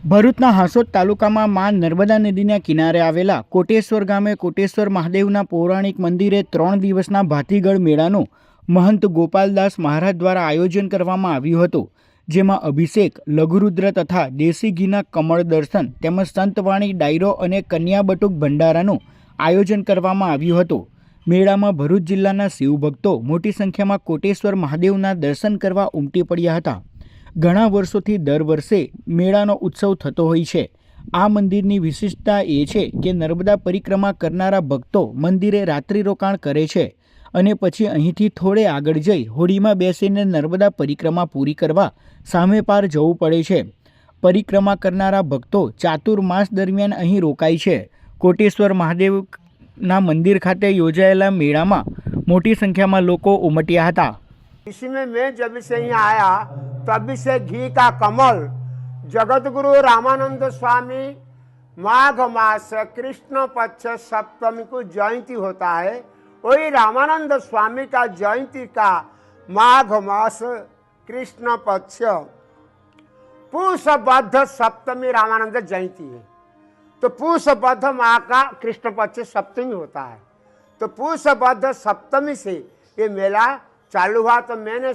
ભરૂચના હાંસોદ તાલુકામાં મા નર્મદા નદીના કિનારે આવેલા કોટેશ્વર ગામે કોટેશ્વર મહાદેવના પૌરાણિક મંદિરે ત્રણ દિવસના ભાતીગળ મેળાનું મહંત ગોપાલદાસ મહારાજ દ્વારા આયોજન કરવામાં આવ્યું હતું, જેમાં અભિષેક, લઘુરુદ્ર તથા દેશી ઘીના કમળ દર્શન તેમજ સંતવાણી, ડાયરો અને કન્યાબટુક ભંડારાનું આયોજન કરવામાં આવ્યું હતું. મેળામાં ભરૂચ જિલ્લાના શિવભક્તો મોટી સંખ્યામાં કોટેશ્વર મહાદેવના દર્શન કરવા ઉમટી પડ્યા હતા. ઘણા વર્ષોથી દર વર્ષે મેળાનો ઉત્સવ થતો હોય છે આ મંદિરની વિશિષ્ટતા એ છે કે નર્મદા પરિક્રમા કરનારા ભક્તો મંદિરે રાત્રિ રોકાણ કરે છે અને પછી અહીંથી થોડે આગળ જઈ હોડીમાં બેસીને નર્મદા પરિક્રમા પૂરી કરવા સામે પાર જવું પડે છે પરિક્રમા કરનારા ભક્તો ચાતુર્માસ દરમિયાન અહીં રોકાય છે કોટેશ્વર મહાદેવના મંદિર ખાતે યોજાયેલા મેળામાં મોટી સંખ્યામાં લોકો ઉમટ્યા હતા इसी में मैं जब से यहाँ आया तब से घी का कमल जगत गुरु रामानंद स्वामी, माघ मास कृष्ण पक्ष सप्तमी को जयंती होता है। वही रामानंद स्वामी का जयंती का माघ मास कृष्ण पक्ष। पूष बद्ध सप्तमी रामानंद जयंती है। तो पूष बद्ध माह का कृष्ण पक्ष सप्तमी होता है। तो पूष बद्ध सप्तमी से ये मेला चालू हुआ। तो मैंने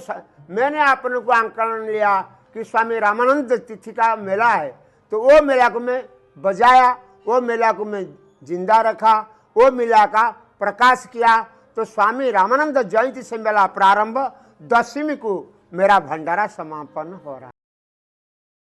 मैंने अपने को आंकलन लिया कि स्वामी रामानंद तिथि का मेला है। तो वो मेला को मैं बजाया, वो मेला को मैं ज़िंदा रखा, वो मेला का प्रकाश किया। तो स्वामी रामानंद जयंती से मेला प्रारंभ दसवीं को मेरा भंडारा समापन हो रहा